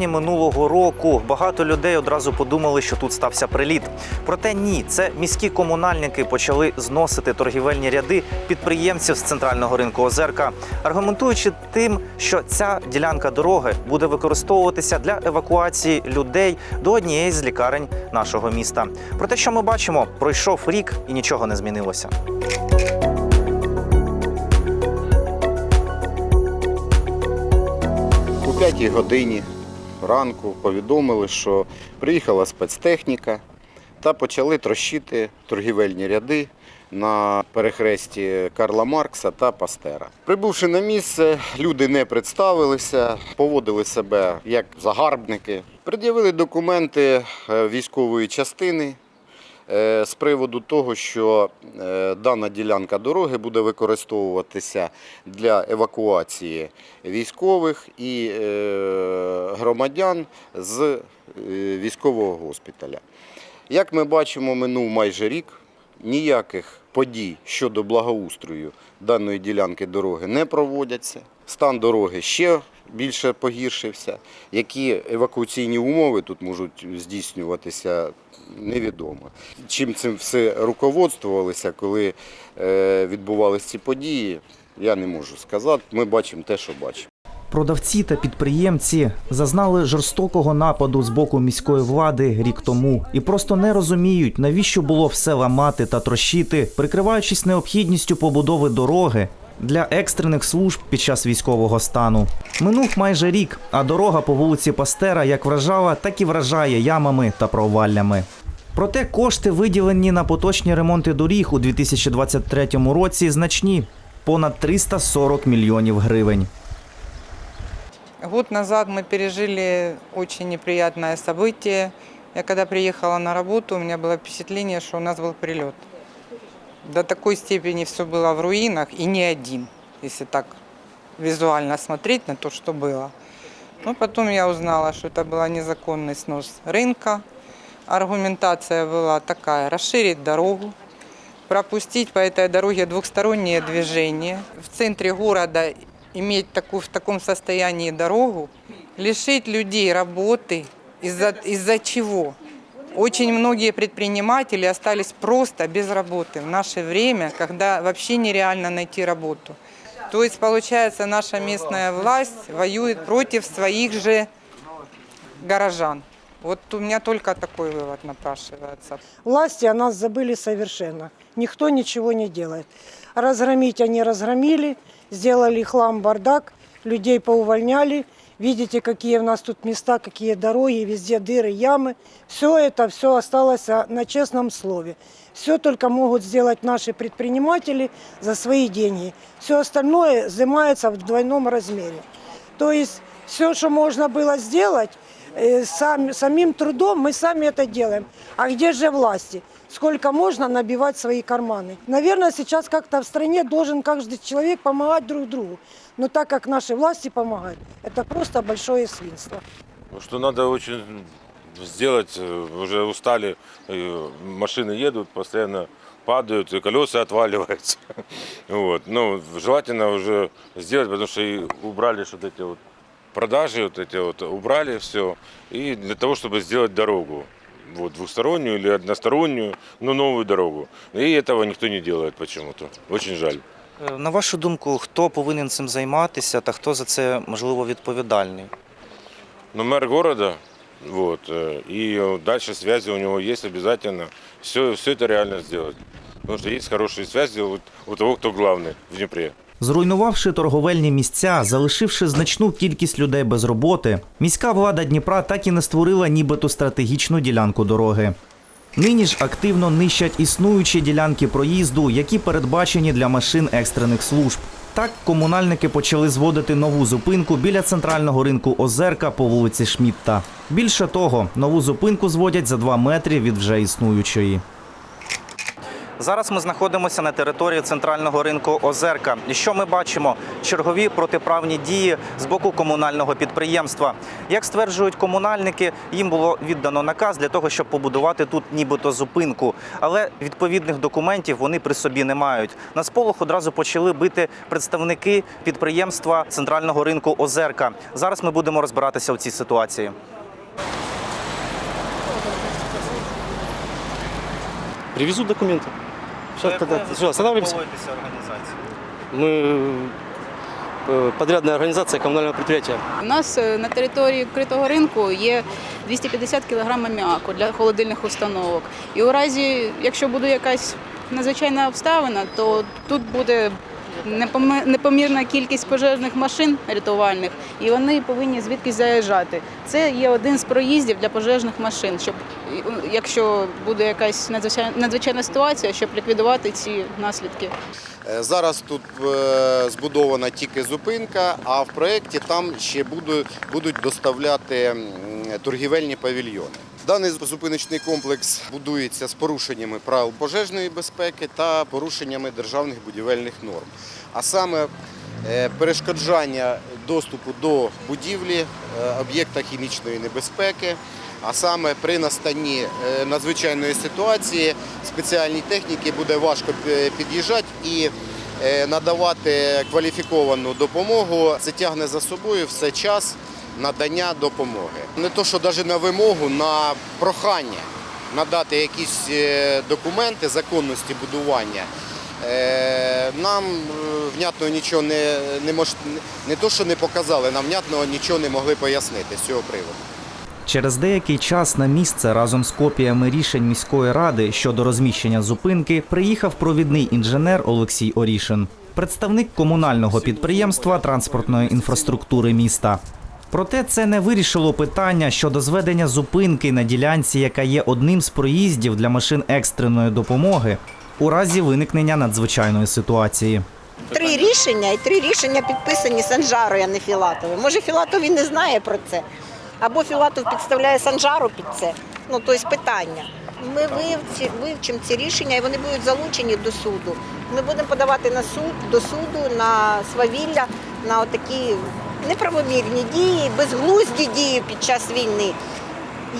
травні минулого року багато людей одразу подумали, що тут стався приліт. Проте ні, це міські комунальники почали зносити торгівельні ряди підприємців з центрального ринку Озерка, аргументуючи тим, що ця ділянка дороги буде використовуватися для евакуації людей до однієї з лікарень нашого міста. Проте, що ми бачимо, пройшов рік і нічого не змінилося. У п'ятій годині ранку повідомили, що приїхала спецтехніка та почали трощити торгівельні ряди на перехресті Карла Маркса та Пастера. Прибувши на місце, люди не представилися, поводили себе як загарбники, пред'явили документи е, військової частини. Е, З приводу того, що е, дана ділянка дороги буде використовуватися для евакуації військових і е, громадян з військового госпіталя. Як ми бачимо, минув майже рік. Ніяких подій щодо благоустрою даної ділянки дороги не проводяться. Стан дороги ще більше погіршився. Які евакуаційні умови тут можуть здійснюватися, невідомо. Чим цим все руководствувалися, коли е, відбувалися ці події, я не можу сказати. Ми бачимо те, що бачимо. Продавці та підприємці зазнали жорстокого нападу з боку міської влади рік тому і просто не розуміють, навіщо було все ламати та трощити, прикриваючись необхідністю побудови дороги для екстрених служб під час військового стану. Минув майже рік, а дорога по вулиці Пастера як вражала, так і вражає ямами та проваллями. Проте кошти, виділені на поточні ремонти доріг у 2023 році, значні понад 340 мільйонів гривень. Год назад мы пережили очень неприятное событие. Я когда приехала на работу, у меня было впечатление, что у нас был прилет. До такой степени все было в руинах и не один, если так визуально смотреть на то, что было. Но потом я узнала, что это был незаконный снос рынка. Аргументация была такая, расширить дорогу, пропустить по этой дороге двухстороннее движение. В центре города иметь такую, в таком состоянии дорогу, лишить людей работы, из-за из чего? Очень многие предприниматели остались просто без работы в наше время, когда вообще нереально найти работу. То есть, получается, наша местная власть воюет против своих же горожан. Вот у меня только такой вывод напрашивается. Власти о нас забыли совершенно. Никто ничего не делает. Разгромить они разгромили, сделали хлам, бардак, людей поувольняли. Видите, какие у нас тут места, какие дороги, везде дыры, ямы. Все это, все осталось а, на честном слове. Все только могут сделать наши предприниматели за свои деньги. Все остальное взимается в двойном размере. То есть все, что можно было сделать, э, сам- самим трудом мы сами это делаем. А где же власти? Сколько можно набивать свои карманы? Наверное, сейчас как-то в стране должен каждый человек помогать друг другу. Но так как наши власти помогают, это просто большое свинство. Ну, Что надо очень сделать, э, уже устали, э, машины едут, постоянно падают, и колеса отваливаются. Вот. Ну, желательно уже сделать, потому что и убрали что эти вот продажи, вот эти вот, убрали все, и для того, чтобы сделать дорогу. Вот, двухстороннюю или одностороннюю, но новую дорогу. И этого никто не делает почему-то. Очень жаль. Е, На вашу думку, хто повинен цим займатися та хто за це можливо відповідальний? Но мэр города, вот, э, и э, дальше связи у него есть обязательно. Все, все это реально сделать. Потому что есть хорошие связи у, у того, кто главный в Днепре. Зруйнувавши торговельні місця, залишивши значну кількість людей без роботи, міська влада Дніпра так і не створила нібито стратегічну ділянку дороги. Нині ж активно нищать існуючі ділянки проїзду, які передбачені для машин екстрених служб. Так комунальники почали зводити нову зупинку біля центрального ринку Озерка по вулиці Шмітта. Більше того, нову зупинку зводять за 2 метри від вже існуючої. Зараз ми знаходимося на території центрального ринку Озерка. І що ми бачимо? Чергові протиправні дії з боку комунального підприємства. Як стверджують комунальники, їм було віддано наказ для того, щоб побудувати тут нібито зупинку. Але відповідних документів вони при собі не мають. На сполох одразу почали бити представники підприємства центрального ринку Озерка. Зараз ми будемо розбиратися у цій ситуації. Привезут документы. Сейчас, тогда, все, останавливаемся. Мы э, подрядная организация коммунального предприятия. У нас е, на території критого ринку є 250 кг аміаку для холодильних установок. І у разі, якщо буде якась надзвичайна обставина, то тут буде непоми- непомірна кількість пожежних машин рятувальних, і вони повинні звідкись заїжджати. Це є один з проїздів для пожежних машин, щоб е, якщо буде якась надзвичайна, ситуація, щоб ліквідувати ці наслідки. Е, Зараз тут е, збудована тільки зупинка, а в проєкті там ще будуть, доставляти торгівельні павільйони. Даний зупиночний комплекс будується з порушеннями правил пожежної безпеки та порушеннями державних будівельних норм. А саме е, перешкоджання доступу до будівлі об'єкта хімічної небезпеки. А саме при настанні е, надзвичайної ситуації спеціальній техніці буде важко під'їжджати і е, надавати кваліфіковану допомогу. Це тягне за собою все час надання допомоги. Не то, що навіть на вимогу, на прохання надати якісь е, документи законності будування. Нам внятно нічого не, не мож... не то, що не показали, нам внятно нічого не могли пояснити з цього приводу. Через деякий час на місце разом з копіями рішень міської ради щодо розміщення зупинки приїхав провідний інженер Олексій Орішин, представник комунального підприємства транспортної інфраструктури міста. Проте це не вирішило питання щодо зведення зупинки на ділянці, яка є одним з проїздів для машин екстреної допомоги у разі виникнення надзвичайної ситуації. Три рішення і три рішення підписані Санжарою, а не Філатовим. Може, Філатов і не знає про це. Або Філатов підставляє Санжару під це. Ну, тобто питання. Ми вивчимо ці рішення і вони будуть залучені до суду. Ми будемо подавати на суд, до суду на свавілля, на такі неправомірні дії, безглузді дії під час війни.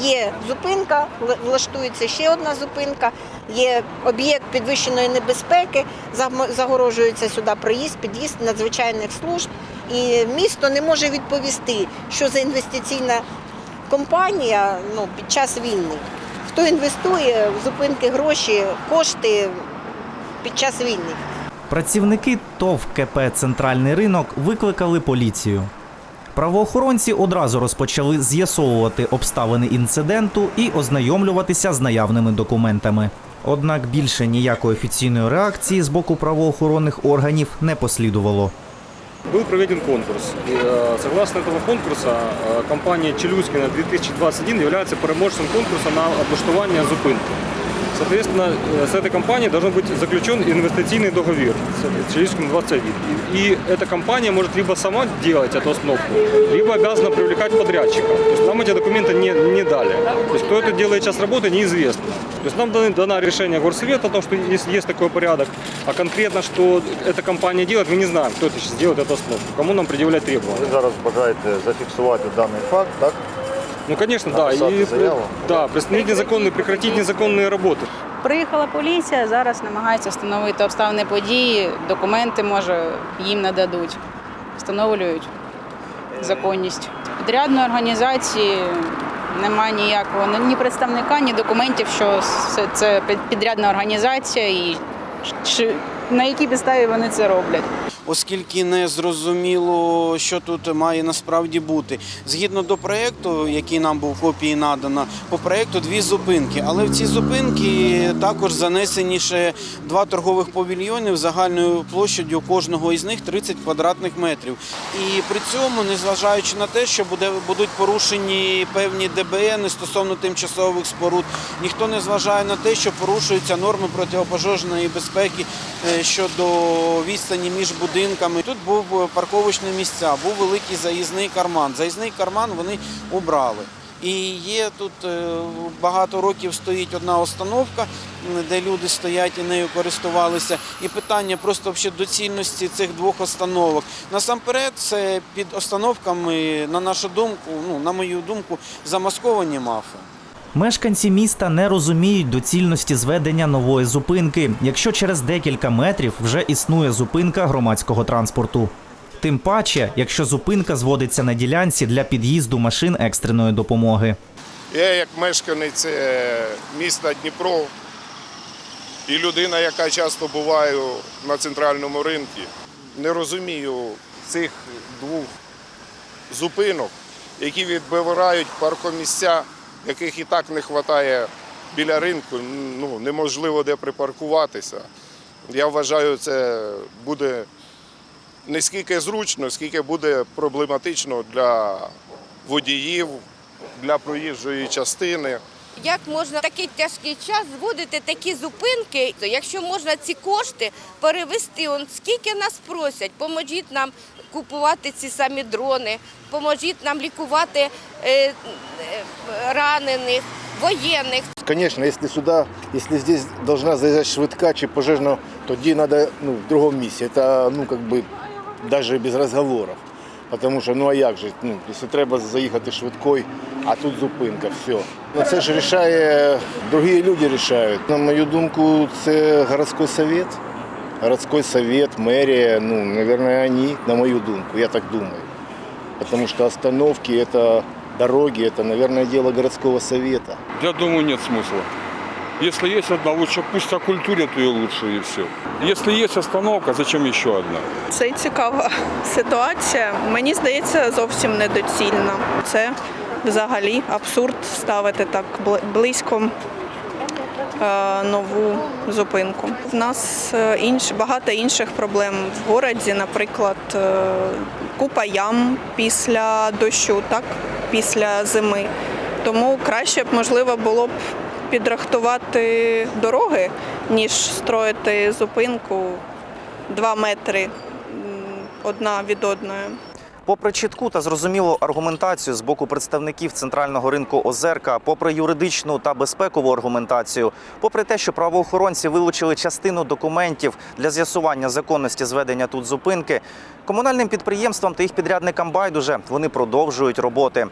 Є зупинка, влаштується ще одна зупинка, є об'єкт підвищеної небезпеки, загорожується сюди проїзд, під'їзд надзвичайних служб. І місто не може відповісти, що за інвестиційна компанія ну, під час війни. Хто інвестує в зупинки гроші, кошти під час війни. Працівники ТОВ КП Центральний ринок викликали поліцію. Правоохоронці одразу розпочали з'ясовувати обставини інциденту і ознайомлюватися з наявними документами. Однак більше ніякої офіційної реакції з боку правоохоронних органів не послідувало. Был проведен конкурс. И, э, согласно этого конкурса, э, компания Челюскина 2021 является переможцем конкурса на облаштування зупинки. Соответственно, э, с этой компанией должен быть заключен инвестиционный договор с Челюскиным 21. И, эта компания может либо сама делать эту остановку, либо обязана привлекать подрядчика. То есть нам эти документы не, не дали. То есть кто это делает сейчас работы, неизвестно. То есть нам дано решение горсовета о том, что есть, есть такой порядок, а конкретно, что эта компания делает, мы не знаем, кто это сейчас делает эту остановку, кому нам предъявлять требования. Ви зараз бажаєте зафіксувати даний факт, так? Ну, конечно, да. Написать И, заяву? да, приостановить незаконные, прекратить незаконные работы. Приїхала поліція, зараз намагаються встановити обставини події, документи, може, їм нададуть, встановлюють законність. Підрядної організації немає ніякого ні- ні представника, ні документів, що це- це підрядна організація і чи, на якій підставі вони це роблять. Оскільки не зрозуміло, що тут має насправді бути. Згідно до проєкту, який нам був копії надано, по проєкту дві зупинки. Але в ці зупинки також занесені ще два торгових павільйони загальною площадю кожного із них 30 квадратних метрів. І при цьому, незважаючи на те, що буде, будуть порушені певні ДБН стосовно тимчасових споруд, ніхто не зважає на те, що порушуються норми протипожежної безпеки е, щодо відстані між будинками. Тут був парковочне місця, був великий заїзний карман. Заїзний карман вони убрали. І є тут е, багато років стоїть одна установка, де люди стоять і нею користувалися. І питання просто доцільності цих двох установок. Насамперед, це під установками, на нашу думку, ну на мою думку, замасковані мафи. Мешканці міста не розуміють доцільності зведення нової зупинки, якщо через декілька метрів вже існує зупинка громадського транспорту. Тим паче, якщо зупинка зводиться на ділянці для під'їзду машин екстреної допомоги. Я як мешканець е, міста Дніпро і людина, яка часто буває на центральному ринку, не розумію цих двох зупинок, які відбирають паркомісця, яких і так не вистачає біля ринку. Ну, неможливо де припаркуватися. Я вважаю, це буде не скільки зручно, скільки буде проблематично для водіїв, для проїжджої частини. Як можна в такий тяжкий час зводити такі зупинки, якщо можна ці кошти перевести, он скільки нас просять, поможіть нам купувати ці самі дрони, поможіть нам лікувати е, е, ранених, воєнних. Конечно, если сюда, если здесь должна заезжать швидка чи пожежна, тоді надо ну, в другому місці. Это, ну, бы, даже без разговоров. Потому що, ну а як же, ну, якщо треба заїхати швидкою, а тут зупинка, все. Ну, це ж рішає, другі люди рішають. На мою думку, це городський совет Городской совет, мэрия, ну, наверное, они, на мою думку, я так думаю. Потому что остановки, это дороги, это, наверное, дело городского совета. Я думаю, нет смысла. Если есть одна, лучше пусть окультурят ее лучше и все. Если есть остановка, зачем еще одна? Це цікава ситуація. Мені здається, зовсім недоцільна. Це взагалі абсурд ставити так бли- близько е, нову зупинку. В нас е, інш, багато інших проблем в городі, наприклад, е, купа ям після дощу, так, після зими. Тому краще б можливо було б підрахтувати дороги, ніж строїти зупинку 2 метри одна від одної. Попри чітку та зрозумілу аргументацію з боку представників центрального ринку Озерка, попри юридичну та безпекову аргументацію, попри те, що правоохоронці вилучили частину документів для з'ясування законності зведення тут зупинки, комунальним підприємствам та їх підрядникам байдуже вони продовжують роботи.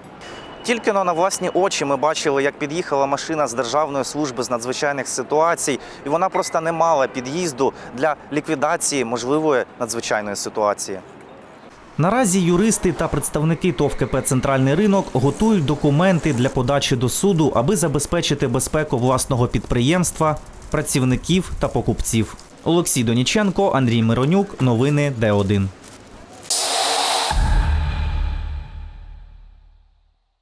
Тільки но на власні очі ми бачили, як під'їхала машина з Державної служби з надзвичайних ситуацій, і вона просто не мала під'їзду для ліквідації можливої надзвичайної ситуації. Наразі юристи та представники ТОВ КП Центральний ринок готують документи для подачі до суду, аби забезпечити безпеку власного підприємства, працівників та покупців. Олексій Доніченко, Андрій Миронюк. Новини Д1.